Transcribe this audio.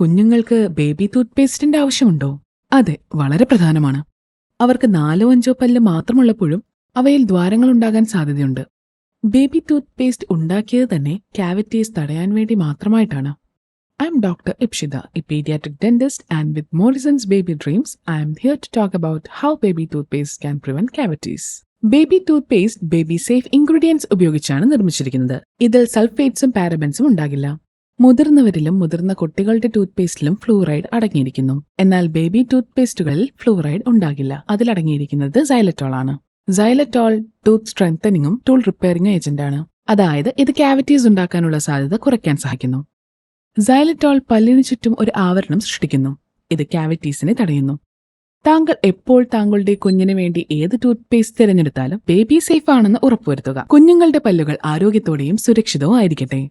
കുഞ്ഞുങ്ങൾക്ക് baby tooth പേസ്റ്റിന്റെ ആവശ്യമുണ്ടോ? അതെ വളരെ പ്രധാനമാണ്. അവർക്ക് നാലോ അഞ്ചോ പല്ല് മാത്രമുള്ളപ്പോഴും അവയിൽ ദ്വാരങ്ങളുണ്ടാകാൻ സാധ്യതയുണ്ട്. ബേബി ടൂത്ത് പേസ്റ്റ് ഉണ്ടാക്കിയത് തന്നെ കാവിറ്റീസ് തടയാൻ വേണ്ടി മാത്രമായിട്ടാണ്. I am doctor Ipshita a paediatric dentist and with Morisons baby dreams. I am here to talk about how baby toothpaste can prevent cavities baby toothpaste baby safe ingredients ഉപയോഗിച്ചാണ് നിർമ്മിച്ചിരിക്കുന്നത്. ഇതിൽ സൾഫേറ്റ്സും പാരബൻസും ഉണ്ടാകില്ല. മുതിർന്നവരിലും മുതിർന്ന കുട്ടികളുടെ ടൂത്ത് പേസ്റ്റിലും ഫ്ലൂറൈഡ് അടങ്ങിയിരിക്കുന്നു. എന്നാൽ baby tooth പേസ്റ്റുകളിൽ fluoride ഉണ്ടാകില്ല അതിലടങ്ങിയിരിക്കുന്നത് സൈലറ്റോൾ ആണ്. സൈലറ്റോൾ ടൂത്ത് സ്ട്രെങ്തനിങ്ങും ടൂൾ റിപ്പയറിംഗ് ഏജന്റാണ് അതായത് ഇത് കാവിറ്റീസ് ഉണ്ടാക്കാനുള്ള സാധ്യത കുറയ്ക്കാൻ സഹായിക്കുന്നു. സൈലറ്റോൾ പല്ലിനു ചുറ്റും ഒരു ആവരണം സൃഷ്ടിക്കുന്നു. ഇത് കാവിറ്റീസിനെ തടയുന്നു. താങ്കൾ എപ്പോൾ താങ്കളുടെ കുഞ്ഞിന് വേണ്ടി ഏത് ടൂത്ത് പേസ്റ്റ് തിരഞ്ഞെടുത്താലും ബേബി സേഫ് ആണെന്ന് ഉറപ്പുവരുത്തുക. കുഞ്ഞുങ്ങളുടെ പല്ലുകൾ ആരോഗ്യത്തോടെയും സുരക്ഷിതവും ആയിരിക്കട്ടെ.